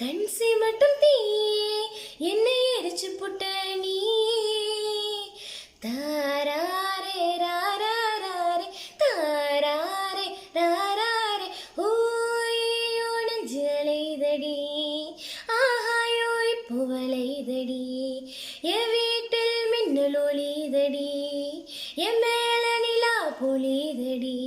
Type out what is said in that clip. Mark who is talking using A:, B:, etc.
A: கண் மட்டும் தீயே என்னை எரிச்சு புட்ட நீ. தாராரே ராராரே தாராரே ராராரே ஓயோன ஜலைதடி ஆஹாயோய் புவலைதடி. என் வீட்டில் மின்னல் ஒளிதடி என் மேல நிலா பொழிதடி.